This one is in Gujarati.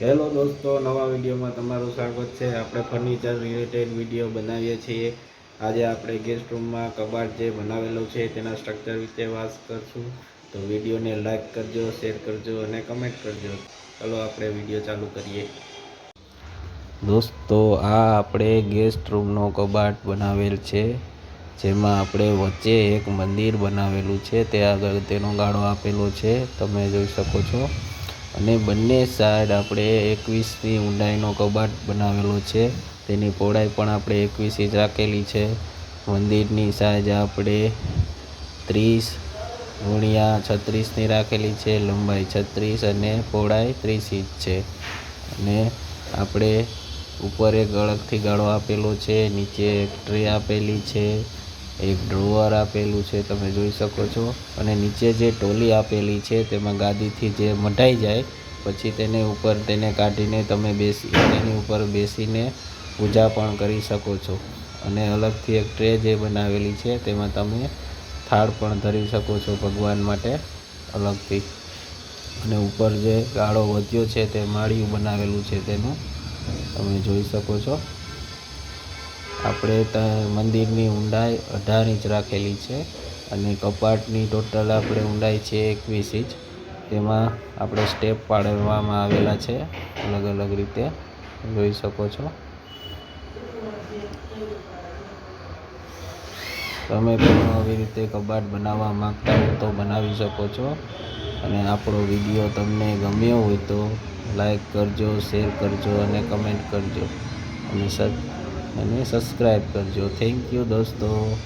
હેલો દોસ્તો, નવા વિડીયોમાં તમારું સ્વાગત છે. આપણે ફર્નિચર રિલેટેડ વીડિયો બનાવીએ છીએ. આજે આપણે ગેસ્ટ રૂમમાં કબાટ જે બનાવેલો છે તેના સ્ટ્રક્ચર વિશે વાત કરશું. તો વિડીયોને લાઇક કરજો શેર કરજો અને કમેન્ટ કરજો. ચાલો આપણે વીડિયો ચાલુ કરીએ. દોસ્તો, આ આપણે ગેસ્ટ રૂમનો કબાટ બનાવેલ છે, જેમાં આપણે વચ્ચે એક મંદિર બનાવેલું છે. તે આગળ તેનો ગાળો આપેલો છે. તમે જોઈ શકો છો. અને બંને સાઈડ આપણે એકવીસની ઊંડાઈનો કબાટ બનાવેલો છે. તેની પહોળાઈ પણ આપણે એકવીસ ઇંચ રાખેલી છે. મંદિરની સાઈઝ આપણે ત્રીસ ગુણ્યા છત્રીસની રાખેલી છે. લંબાઈ છત્રીસ અને પહોળાઈ ત્રીસ ઇંચ છે. અને આપણે ઉપર એક અલગથી ગાળો આપેલો છે. નીચે એક ટ્રે આપેલી છે. એક ડ્રોવર આપેલું છે, તમે જોઈ શકો છો. અને નીચે જે ટોલી આપેલી છે, તેમાં ગાદીથી જે મઢાઈ જાય, પછી તેને ઉપર તેને કાઢીને તમે બેસી, તેની ઉપર બેસીને પૂજા પણ કરી શકો છો. અને અલગથી એક ટ્રે જે બનાવેલી છે, તેમાં તમે થાળ પણ ધરી શકો છો ભગવાન માટે અલગથી. અને ઉપર જે ગાળો વધ્યો છે, તે માળિયું બનાવેલું છે, તેનું તમે જોઈ શકો છો. આપણે મંદિરની ઊંડાઈ અઢાર ઇંચ રાખેલી છે અને કપાટની ટોટલ આપણે ઊંડાઈ છે એકવીસ ઇંચ. તેમાં આપણે સ્ટેપ પાડવામાં આવેલા છે, અલગ અલગ રીતે. જોઈ શકો છો. તમે પણ આવી રીતે કબાટ બનાવવા માગતા હો તો બનાવી શકો છો. અને આપણો વીડિયો તમને ગમ્યો હોય તો લાઈક કરજો, શેર કરજો અને કમેન્ટ કરજો. અને સબ અને સબસ્ક્રાઈબ કરજો. થેન્ક યુ દોસ્તો.